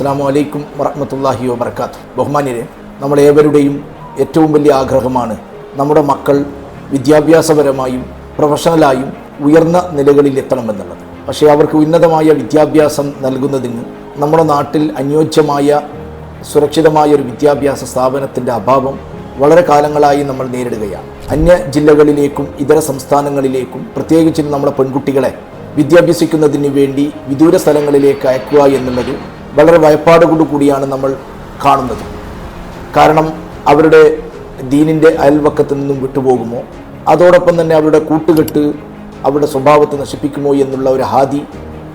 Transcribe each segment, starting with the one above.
അസ്സാം വലൈക്കും വറഹമത്തല്ലാഹി വബർക്കാത്ത് ബഹുമാന്യരെ നമ്മളേവരുടെയും ഏറ്റവും വലിയ ആഗ്രഹമാണ് നമ്മുടെ മക്കൾ വിദ്യാഭ്യാസപരമായും പ്രൊഫഷണലായും ഉയർന്ന നിലകളിൽ എത്തണമെന്നുള്ളത് പക്ഷേ അവർക്ക് ഉന്നതമായ വിദ്യാഭ്യാസം നൽകുന്നതിന് നമ്മുടെ നാട്ടിൽ അനുയോജ്യമായ സുരക്ഷിതമായ ഒരു വിദ്യാഭ്യാസ സ്ഥാപനത്തിന്റെ അഭാവം വളരെ കാലങ്ങളായി നമ്മൾ നേരിടുകയാണ്. അന്യ ജില്ലകളിലേക്കും ഇതര സംസ്ഥാനങ്ങളിലേക്കും പ്രത്യേകിച്ചും നമ്മുടെ പെൺകുട്ടികളെ വിദ്യാഭ്യസിക്കുന്നതിന് വേണ്ടി വിദൂര സ്ഥലങ്ങളിലേക്ക് അയക്കുക എന്നുള്ളത് വളരെ ഭയപ്പാടോടു കൂടിയാണ് നമ്മൾ കാണുന്നത്. കാരണം അവരുടെ ദീനിന്റെ അയൽവക്കത്ത് നിന്നും വിട്ടുപോകുമോ? അതോടൊപ്പം തന്നെ അവരുടെ കൂട്ടുകെട്ട് അവരുടെ സ്വഭാവത്തെ നശിപ്പിക്കുമോ എന്നുള്ള ഒരു ഹാദി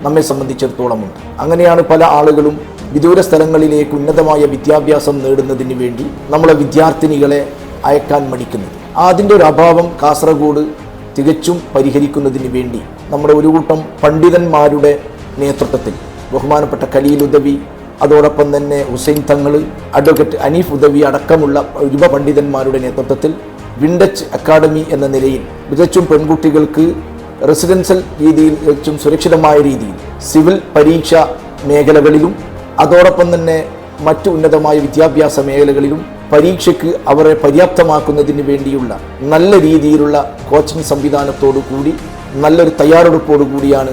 നമ്മെ സംബന്ധിച്ചിടത്തോളമുണ്ട്. അങ്ങനെയാണ് പല ആളുകളും വിദൂര സ്ഥലങ്ങളിലേക്ക് ഉന്നതമായ വിദ്യാഭ്യാസം നേടുന്നതിന് വേണ്ടി നമ്മളെ വിദ്യാർത്ഥിനികളെ അയക്കാൻ മടിക്കുന്നത്. അതിന്റെ ഒരു അഭാവം കാസർഗോഡ് തികച്ചും പരിഹരിക്കുന്നതിന് വേണ്ടി നമ്മുടെ ഒരു കൂട്ടം പണ്ഡിതന്മാരുടെ നേതൃത്വത്തിൽ ബഹുമാനപ്പെട്ട കലീൽ ഉദവി അതോടൊപ്പം തന്നെ ഹുസൈൻ തങ്ങൾ അഡ്വക്കേറ്റ് അനീഫ് ഉദവി അടക്കമുള്ള യുവ പണ്ഡിതന്മാരുടെ നേതൃത്വത്തിൽ വിൻഡച്ച് അക്കാദമി എന്ന നിലയിൽ തികച്ചും പെൺകുട്ടികൾക്ക് റെസിഡൻഷ്യൽ രീതിയിൽ തികച്ചും സുരക്ഷിതമായ രീതിയിൽ സിവിൽ പരീക്ഷ മേഖലകളിലും അതോടൊപ്പം തന്നെ മറ്റു ഉന്നതമായ വിദ്യാഭ്യാസ മേഖലകളിലും പരീക്ഷയ്ക്ക് അവരെ പര്യാപ്തമാക്കുന്നതിന് വേണ്ടിയുള്ള നല്ല രീതിയിലുള്ള കോച്ചിങ് സംവിധാനത്തോടു കൂടി നല്ലൊരു തയ്യാറെടുപ്പോടു കൂടിയാണ്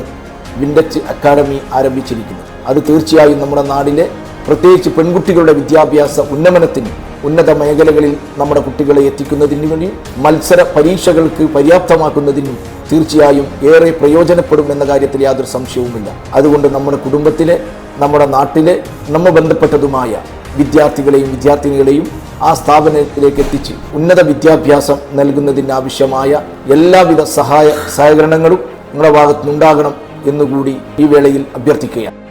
വിൻഡച്ച് അക്കാദമി ആരംഭിച്ചിരിക്കുന്നത് അത് തീർച്ചയായും നമ്മുടെ നാടിലെ പ്രത്യേകിച്ച് പെൺകുട്ടികളുടെ വിദ്യാഭ്യാസ ഉന്നമനത്തിന് ഉന്നത മേഖലകളിൽ നമ്മുടെ കുട്ടികളെ എത്തിക്കുന്നതിന് വേണ്ടി മത്സര പരീക്ഷകൾക്ക് പര്യാപ്തമാക്കുന്നതിനും തീർച്ചയായും ഏറെ പ്രയോജനപ്പെടും എന്ന കാര്യത്തിൽ യാതൊരു സംശയവുമില്ല. അതുകൊണ്ട് നമ്മുടെ കുടുംബത്തിലെ നമ്മുടെ നാട്ടിലെ നമ്മ ബന്ധപ്പെട്ടതുമായ വിദ്യാർത്ഥികളെയും വിദ്യാർത്ഥിനികളെയും ആ സ്ഥാപനത്തിലേക്ക് എത്തിച്ച് ഉന്നത വിദ്യാഭ്യാസം നൽകുന്നതിന് ആവശ്യമായ എല്ലാവിധ സഹായ സഹകരണങ്ങളും നിങ്ങളുടെ ഭാഗത്തുനിന്നുണ്ടാകണം. എന്നുകൂടി ഈ വേളയിൽ അഭ്യർത്ഥിക്കുകയാണ്.